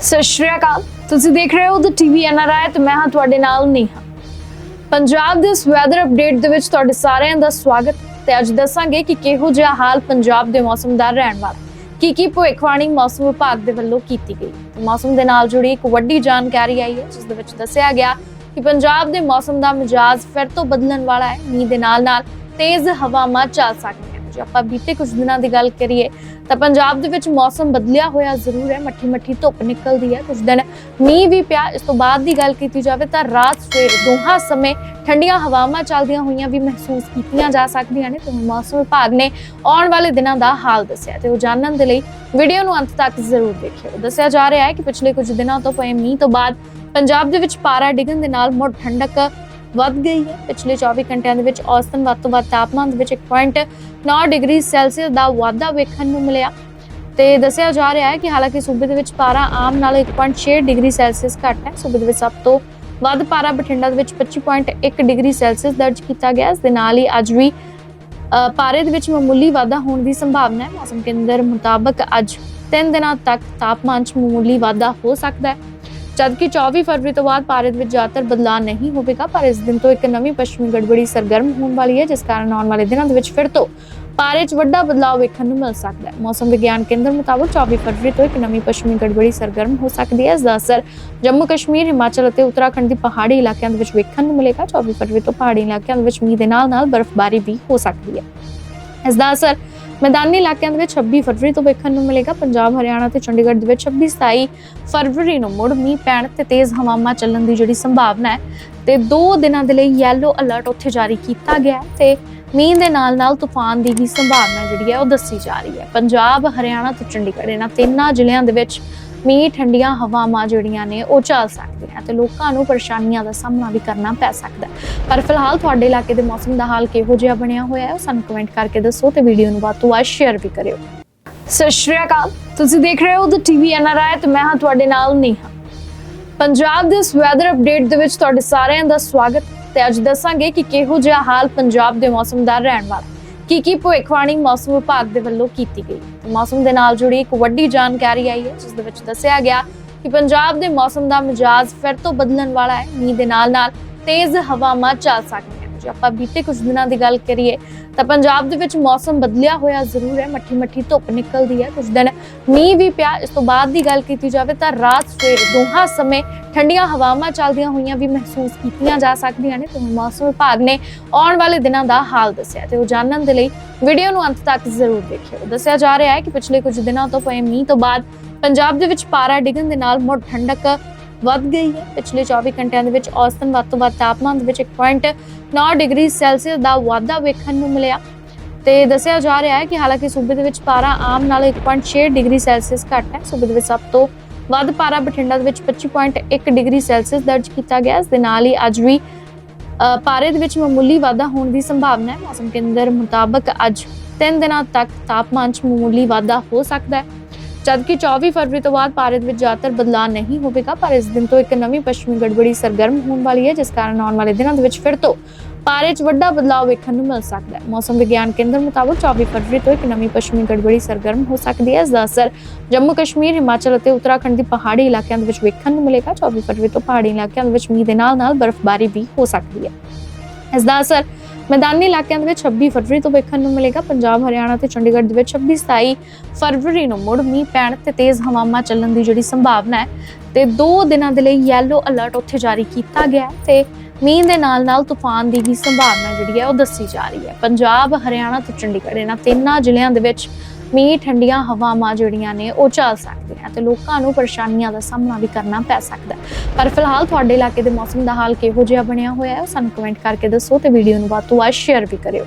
ਸਤਿ ਸ਼੍ਰੀ ਅਕਾਲ। ਤੁਸੀਂ ਦੇਖ ਰਹੇ ਹੋ ਦ ਟੀਵੀ ਐਨਆਰਆਈ ਤੇ ਮੈਂ ਹਾਂ ਤੁਹਾਡੇ ਨਾਲ ਨੇਹਾ। ਪੰਜਾਬ ਦੇ ਇਸ ਵੈਦਰ ਅਪਡੇਟ ਦੇ ਵਿੱਚ ਤੁਹਾਡੇ ਸਾਰਿਆਂ ਦਾ ਸਵਾਗਤ ਤੇ ਅੱਜ ਦੱਸਾਂਗੇ ਕਿ ਕਿਹੋ ਜਿਹਾ ਹਾਲ ਪੰਜਾਬ ਦੇ ਮੌਸਮ ਦਾ ਰਹਿਣ ਵਾਲਾ। ਕੀ ਕੀ ਭਵਿੱਖਬਾਣੀ ਮੌਸਮ ਵਿਭਾਗ ਦੇ ਵੱਲੋਂ ਕੀਤੀ ਗਈ। ਤੇ ਮੌਸਮ ਦੇ ਨਾਲ ਜੁੜੀ ਇੱਕ ਵੱਡੀ ਜਾਣਕਾਰੀ ਆਈ ਹੈ, ਜਿਸ ਦੇ ਵਿੱਚ ਦੱਸਿਆ ਗਿਆ ਕਿ ਪੰਜਾਬ ਦੇ ਮੌਸਮ ਦਾ ਮਿਜਾਜ਼ ਫਿਰ ਤੋਂ ਬਦਲਣ ਵਾਲਾ ਹੈ। ਮੀਂਹ ਦੇ ਨਾਲ ਨਾਲ ਤੇਜ਼ ਹਵਾਵਾਂ ਚੱਲ ਸਕਦੀਆਂ ਜੇ ਆਪਾਂ ਬੀਤੇ ਕੁਝ ਦਿਨਾਂ ਦੀ ਗੱਲ ਕਰੀਏ ਤਾਂ ਪੰਜਾਬ ਦੇ ਵਿੱਚ ਮੌਸਮ ਬਦਲਿਆ ਹੋਇਆ ਜ਼ਰੂਰ ਹੈ। ਮੱਠੀ ਮੱਠੀ ਧੁੱਪ ਨਿਕਲਦੀ ਹੈ। ਕੁਝ ਦਿਨ ਮੀਂਹ ਵੀ ਪਿਆ। ਇਸ ਤੋਂ ਬਾਅਦ ਦੀ ਗੱਲ ਕੀਤੀ ਜਾਵੇ ਤਾਂ ਰਾਤ ਸਵੇਰ ਦੋਹਾਂ ਸਮੇਂ ਠੰਡੀਆਂ ਹਵਾਵਾਂ ਚੱਲਦੀਆਂ ਹੋਈਆਂ ਵੀ ਮਹਿਸੂਸ ਕੀਤੀਆਂ ਜਾ ਸਕਦੀਆਂ ਨੇ। ਤੇ ਮੌਸਮ ਵਿਭਾਗ ਨੇ ਆਉਣ ਵਾਲੇ ਦਿਨਾਂ ਦਾ ਹਾਲ ਦੱਸਿਆ ਤੇ ਉਹ ਜਾਣਨ ਦੇ ਲਈ ਵੀਡੀਓ ਨੂੰ ਅੰਤ ਤੱਕ ਜ਼ਰੂਰ ਦੇਖਿਓ। ਦੱਸਿਆ ਜਾ ਰਿਹਾ ਹੈ ਕਿ ਪਿਛਲੇ ਕੁਝ ਦਿਨਾਂ ਤੋਂ ਪਏ ਮੀਂਹ ਤੋਂ ਬਾਅਦ ਪੰਜਾਬ ਦੇ ਵਿੱਚ ਪਾਰਾ ਡਿੱਗਣ ਦੇ ਨਾਲ ਮੁੜ ਠੰਡਕ ਵੱਧ ਗਈ ਹੈ। ਪਿਛਲੇ 24 ਘੰਟਿਆਂ ਦੇ ਵਿੱਚ ਔਸਤਨ ਵੱਧ ਤੋਂ ਵੱਧ ਤਾਪਮਾਨ ਦੇ ਵਿੱਚ 1.9 ਡਿਗਰੀ ਸੈਲਸੀਅਸ ਦਾ ਵਾਧਾ ਵੇਖਣ ਨੂੰ ਮਿਲਿਆ। ਤੇ ਦੱਸਿਆ ਜਾ ਰਿਹਾ ਹੈ ਕਿ ਹਾਲਾਂਕਿ ਸੂਬੇ ਦੇ ਵਿੱਚ ਪਾਰਾ ਆਮ ਨਾਲੋਂ 1.6 ਡਿਗਰੀ ਸੈਲਸੀਅਸ ਘੱਟ ਹੈ। ਸੂਬੇ ਦੇ ਵਿੱਚ ਸਭ ਤੋਂ ਵੱਧ ਪਾਰਾ ਬਠਿੰਡਾ ਦੇ ਵਿੱਚ 25.1 ਡਿਗਰੀ ਸੈਲਸੀਅਸ ਦਰਜ ਕੀਤਾ ਗਿਆ। ਇਸ ਦੇ ਨਾਲ ਹੀ ਅੱਜ ਵੀ ਅ, ਪਾਰੇ ਦੇ ਵਿੱਚ ਮਾਮੂਲੀ ਵਾਧਾ ਹੋਣ ਦੀ ਸੰਭਾਵਨਾ ਹੈ। ਮੌਸਮ ਕੇਂਦਰ ਮੁਤਾਬਕ ਅੱਜ 3 ਦਿਨਾਂ ਤੱਕ ਤਾਪਮਾਨ 'ਚ ਮਾਮੂਲੀ ਵਾਧਾ ਹੋ ਸਕਦਾ ਹੈ। ਜਦਕਿ 24 ਫਰਵਰੀ ਤੋਂ ਬਾਅਦ ਭਾਰਤ ਵਿੱਚ ਜ਼ਿਆਦਾਤਰ ਬਦਲਾਅ ਨਹੀਂ ਹੋਵੇਗਾ, ਪਰ ਇਸ ਦਿਨ ਤੋਂ ਇੱਕ ਨਵੀਂ ਪੱਛਮੀ ਗੜਬੜੀ ਸਰਗਰਮ ਹੋਣ ਵਾਲੀ ਹੈ, ਜਿਸ ਕਾਰਨ ਆਉਣ ਵਾਲੇ ਦਿਨਾਂ ਦੇ ਵਿੱਚ ਫਿਰ ਤੋਂ ਭਾਰਤ 'ਚ ਵੱਡਾ ਬਦਲਾਅ ਵੇਖਣ ਨੂੰ ਮਿਲ ਸਕਦਾ ਹੈ। ਮੌਸਮ ਵਿਗਿਆਨ ਕੇਂਦਰ ਮੁਤਾਬਕ 24 ਫਰਵਰੀ ਤੋਂ ਇੱਕ ਨਵੀਂ ਪੱਛਮੀ ਗੜਬੜੀ ਸਰਗਰਮ ਹੋ ਸਕਦੀ ਹੈ। ਇਸ ਦਾ ਅਸਰ ਜੰਮੂ ਕਸ਼ਮੀਰ, ਹਿਮਾਚਲ ਅਤੇ ਉੱਤਰਾਖੰਡ ਦੀ ਪਹਾੜੀ ਇਲਾਕਿਆਂ ਦੇ ਵਿੱਚ ਵੇਖਣ ਨੂੰ ਮਿਲੇਗਾ। 24 ਫਰਵਰੀ ਤੋਂ ਪਹਾੜੀ ਇਲਾਕਿਆਂ ਦੇ ਵਿੱਚ ਮੀਂਹ ਦੇ ਨਾਲ-ਨਾਲ ਬਰਫ਼ਬਾਰੀ ਵੀ ਹੋ ਸਕਦੀ ਹੈ। ਇਸ ਦਾ ਅਸਰ ਮੈਦਾਨੀ ਇਲਾਕਿਆਂ ਦੇ ਵਿੱਚ 26 ਫਰਵਰੀ ਤੋਂ ਵੇਖਣ ਨੂੰ ਮਿਲੇਗਾ। ਪੰਜਾਬ, ਹਰਿਆਣਾ ਤੇ ਚੰਡੀਗੜ੍ਹ ਦੇ ਵਿੱਚ 26 27 ਫਰਵਰੀ ਨੂੰ ਮੁੜ ਮੀਂਹ ਪੈਣ ਤੇ ਤੇਜ਼ ਹਵਾਵਾਂ ਚੱਲਣ ਦੀ ਜਿਹੜੀ ਸੰਭਾਵਨਾ ਹੈ ਤੇ 2 ਦਿਨਾਂ ਦੇ ਲਈ ਯੈਲੋ ਅਲਰਟ ਉੱਥੇ ਜਾਰੀ ਕੀਤਾ ਗਿਆ ਹੈ ਤੇ ਮੀਂਹ ਦੇ ਨਾਲ-ਨਾਲ ਤੂਫਾਨ ਦੀ ਵੀ ਸੰਭਾਵਨਾ ਜਿਹੜੀ ਹੈ ਉਹ ਦੱਸੀ ਜਾ ਰਹੀ ਹੈ। ਪੰਜਾਬ, ਹਰਿਆਣਾ ਤੇ ਚੰਡੀਗੜ੍ਹ, ਇਹਨਾਂ ਤਿੰਨਾਂ ਜ਼ਿਲ੍ਹਿਆਂ ਦੇ ਵਿੱਚ ਮੀਂਹ ਠੰਡੀਆਂ ਹਵਾਵਾਂ ਜਿਹੜੀਆਂ ਨੇ ਉਹ ਚੱਲ ਸਕਦੀਆਂ ਤੇ ਲੋਕਾਂ ਨੂੰ ਪਰੇਸ਼ਾਨੀਆਂ ਦਾ ਸਾਹਮਣਾ ਵੀ ਕਰਨਾ ਪੈ ਸਕਦਾ ਪਰ ਫਿਲਹਾਲ ਤੁਹਾਡੇ ਇਲਾਕੇ ਦੇ ਮੌਸਮ ਦਾ ਹਾਲ ਕਿਹੋ ਜਿਹਾ ਬਣਿਆ ਹੋਇਆ ਹੈ ਉਹ ਸਾਨੂੰ ਕਮੈਂਟ ਕਰਕੇ ਦੱਸੋ ਤੇ ਵੀਡੀਓ ਨੂੰ ਵੱਧ ਤੋਂ ਵੱਧ ਸ਼ੇਅਰ ਵੀ ਕਰਿਓ। ਸਤਿ ਸ਼੍ਰੀ ਅਕਾਲ। ਤੁਸੀਂ ਦੇਖ ਰਹੇ ਹੋ ਦ ਟੀਵੀ ਐਨਆਰਆਈ ਤੇ ਮੈਂ ਹਾਂ ਤੁਹਾਡੇ ਨਾਲ ਨੇਹਾ। ਪੰਜਾਬ ਦੇ ਇਸ ਵੈਦਰ ਅਪਡੇਟ ਦੇ ਵਿੱਚ ਤੁਹਾਡੇ ਸਾਰਿਆਂ ਦਾ ਸਵਾਗਤ ਤੇ ਅੱਜ ਦੱਸਾਂਗੇ ਕਿ ਕਿਹੋ ਜਿਹਾ ਹਾਲ ਪੰਜਾਬ ਦੇ ਮੌਸਮ ਦਾ ਰਹਿਣ ਵਾਲਾ ਕੀ ਕੀ ਭਵਿੱਖਬਾਣੀ ਮੌਸਮ ਵਿਭਾਗ ਦੇ ਵੱਲੋਂ ਕੀਤੀ ਗਈ? ਤੇ ਮੌਸਮ ਦੇ ਨਾਲ ਜੁੜੀ ਇੱਕ ਵੱਡੀ ਜਾਣਕਾਰੀ ਆਈ ਹੈ, ਜਿਸ ਦੇ ਵਿੱਚ ਦੱਸਿਆ ਗਿਆ ਕਿ ਪੰਜਾਬ ਦੇ ਮੌਸਮ ਦਾ ਮਿਜਾਜ਼ ਫਿਰ ਤੋਂ ਬਦਲਣ ਵਾਲਾ ਹੈ। ਮੀਂਹ ਦੇ ਨਾਲ ਨਾਲ ਤੇਜ਼ ਹਵਾਵਾਂ ਚੱਲ ਸਕਦੀਆਂ ਜੇ ਆਪਾਂ ਬੀਤੇ ਕੁਝ ਦਿਨਾਂ ਦੀ ਗੱਲ ਕਰੀਏ, ਤਾਂ ਪੰਜਾਬ ਦੇ ਵਿੱਚ ਮੌਸਮ ਬਦਲਿਆ ਹੋਇਆ ਜ਼ਰੂਰ ਹੈ, ਮੱਠੀ ਮੱਠੀ ਧੁੱਪ ਨਿਕਲਦੀ ਹੈ, ਕੁਝ ਦਿਨ ਮੀਂਹ ਵੀ ਪਿਆ, ਇਸ ਤੋਂ ਬਾਅਦ ਦੀ ਗੱਲ ਕੀਤੀ ਜਾਵੇ ਤਾਂ ਰਾਤ ਸਵੇਰ ਦੋਹਾਂ ਸਮੇਂ ਠੰਡੀਆਂ ਹਵਾਵਾਂ ਚੱਲਦੀਆਂ ਹੋਈਆਂ ਵੀ ਮਹਿਸੂਸ ਕੀਤੀਆਂ ਜਾ ਸਕਦੀਆਂ ਨੇ, ਤੇ ਮੌਸਮ ਵਿਭਾਗ ਨੇ ਆਉਣ ਵਾਲੇ ਦਿਨਾਂ ਦਾ ਹਾਲ ਦੱਸਿਆ, ਤੇ ਉਹ ਜਾਣਨ ਦੇ ਲਈ ਵੀਡੀਓ ਨੂੰ ਅੰਤ ਤੱਕ ਜ਼ਰੂਰ ਦੇਖਿਓ। ਦੱਸਿਆ ਜਾ ਰਿਹਾ ਹੈ ਕਿ ਪਿਛਲੇ ਕੁਝ ਦਿਨਾਂ ਤੋਂ ਪਏ ਮੀਂਹ ਤੋਂ ਬਾਅਦ ਪੰਜਾਬ ਦੇ ਵਿੱਚ ਪਾਰਾ ਡਿੱਗਣ ਦੇ ਨਾਲ ਮੁੜ ਠੰਡਕ ਵੱਧ ਗਈ ਹੈ। ਪਿਛਲੇ 24 ਘੰਟਿਆਂ ਦੇ ਵਿੱਚ ਔਸਤਨ ਵੱਧ ਤੋਂ ਵੱਧ ਤਾਪਮਾਨ ਦੇ ਵਿੱਚ 1.9 ਡਿਗਰੀ ਸੈਲਸੀਅਸ ਦਾ ਵਾਧਾ ਵੇਖਣ ਨੂੰ ਮਿਲਿਆ। ਤੇ ਦੱਸਿਆ ਜਾ ਰਿਹਾ ਹੈ ਕਿ ਹਾਲਾਂਕਿ ਸੂਬੇ ਦੇ ਵਿੱਚ ਪਾਰਾ ਆਮ ਨਾਲੋਂ 1.6 ਡਿਗਰੀ ਸੈਲਸੀਅਸ ਘੱਟ ਹੈ। ਸੂਬੇ ਦੇ ਵਿੱਚ ਸਭ ਤੋਂ ਵੱਧ ਪਾਰਾ ਬਠਿੰਡਾ ਦੇ ਵਿੱਚ 25.1 ਡਿਗਰੀ ਸੈਲਸੀਅਸ ਦਰਜ ਕੀਤਾ ਗਿਆ। ਇਸ ਦੇ ਨਾਲ ਹੀ ਅੱਜ ਵੀ ਅ, ਪਾਰੇ ਦੇ ਵਿੱਚ ਮਾਮੂਲੀ ਵਾਧਾ ਹੋਣ ਦੀ ਸੰਭਾਵਨਾ ਹੈ। ਮੌਸਮ ਕੇਂਦਰ ਮੁਤਾਬਕ ਅੱਜ 3 ਦਿਨਾਂ ਤੱਕ ਤਾਪਮਾਨ 'ਚ ਮਾਮੂਲੀ ਵਾਧਾ ਹੋ ਸਕਦਾ ਹੈ। ਜਦਕਿ 24 ਫਰਵਰੀ ਤੋਂ ਬਾਅਦ ਭਾਰਤ ਵਿੱਚ ਜ਼ਿਆਦਾਤਰ ਬਦਲਾਅ ਨਹੀਂ ਹੋਵੇਗਾ, ਪਰ ਇਸ ਦਿਨ ਤੋਂ ਇੱਕ ਨਵੀਂ ਪੱਛਮੀ ਗੜਬੜੀ ਸਰਗਰਮ ਹੋਣ ਵਾਲੀ ਹੈ, ਜਿਸ ਕਾਰਨ ਆਉਣ ਵਾਲੇ ਦਿਨਾਂ ਦੇ ਵਿੱਚ ਫਿਰ ਤੋਂ ਪਾਰੇ 'ਚ ਵੱਡਾ ਬਦਲਾਅ ਵੇਖਣ ਨੂੰ ਮਿਲ ਸਕਦਾ ਹੈ। ਮੌਸਮ ਵਿਗਿਆਨ ਕੇਂਦਰ ਮੁਤਾਬਕ 24 ਫਰਵਰੀ ਤੋਂ ਇੱਕ ਨਵੀਂ ਪੱਛਮੀ ਗੜਬੜੀ ਸਰਗਰਮ ਹੋ ਸਕਦੀ ਹੈ। ਇਸ ਦਾ ਅਸਰ ਜੰਮੂ ਕਸ਼ਮੀਰ, ਹਿਮਾਚਲ ਅਤੇ ਉੱਤਰਾਖੰਡ ਦੇ ਪਹਾੜੀ ਇਲਾਕਿਆਂ ਦੇ ਵਿੱਚ ਵੇਖਣ ਨੂੰ ਮਿਲੇਗਾ। 24 ਫਰਵਰੀ ਤੋਂ ਪਹਾੜੀ ਇਲਾਕਿਆਂ ਦੇ ਵਿੱਚ ਮੀਂਹ ਦੇ ਨਾਲ-ਨਾਲ ਬਰਫ਼ਬਾਰੀ ਵੀ ਹੋ ਸਕਦੀ ਹੈ। ਇਸ ਦਾ ਅਸਰ ਮੈਦਾਨੀ ਇਲਾਕਿਆਂ ਦੇ ਵਿੱਚ 26 ਫਰਵਰੀ ਤੋਂ ਵੇਖਣ ਨੂੰ ਮਿਲੇਗਾ। ਪੰਜਾਬ, ਹਰਿਆਣਾ ਤੇ ਚੰਡੀਗੜ੍ਹ ਦੇ ਵਿੱਚ 26 27 ਫਰਵਰੀ ਨੂੰ ਮੁੜ ਮੀਂਹ ਪੈਣ ਤੇ ਤੇਜ਼ ਹਵਾਵਾਂ ਚੱਲਣ ਦੀ ਜਿਹੜੀ ਸੰਭਾਵਨਾ ਹੈ ਤੇ 2 ਦਿਨਾਂ ਦੇ ਲਈ ਯੈਲੋ ਅਲਰਟ ਉੱਥੇ ਜਾਰੀ ਕੀਤਾ ਗਿਆ ਹੈ ਤੇ ਮੀਂਹ ਦੇ ਨਾਲ-ਨਾਲ ਤੂਫਾਨ ਦੀ ਵੀ ਸੰਭਾਵਨਾ ਜਿਹੜੀ ਹੈ ਉਹ ਦੱਸੀ ਜਾ ਰਹੀ ਹੈ। ਪੰਜਾਬ, ਹਰਿਆਣਾ ਤੇ ਚੰਡੀਗੜ੍ਹ ਇਹਨਾਂ ਤਿੰਨਾਂ ਜ਼ਿਲ੍ਹਿਆਂ ਦੇ ਵਿੱਚ ਮੀਂਹ ਠੰਡੀਆਂ ਹਵਾਵਾਂ ਜਿਹੜੀਆਂ ਨੇ, ਉਹ ਚੱਲ ਸਕਦੀਆਂ ਤੇ ਲੋਕਾਂ ਨੂੰ ਪਰੇਸ਼ਾਨੀਆਂ ਦਾ ਸਾਹਮਣਾ ਵੀ ਕਰਨਾ ਪੈ ਸਕਦਾ ਪਰ ਫਿਲਹਾਲ ਤੁਹਾਡੇ ਇਲਾਕੇ ਦੇ ਮੌਸਮ ਦਾ ਹਾਲ ਕਿਹੋ ਜਿਹਾ ਬਣਿਆ ਹੋਇਆ ਹੈ, ਉਹ ਸਾਨੂੰ ਕਮੈਂਟ ਕਰਕੇ ਦੱਸੋ ਤੇ ਵੀਡੀਓ ਨੂੰ ਵੱਧ ਤੋਂ ਵੱਧ ਸ਼ੇਅਰ ਵੀ ਕਰਿਓ।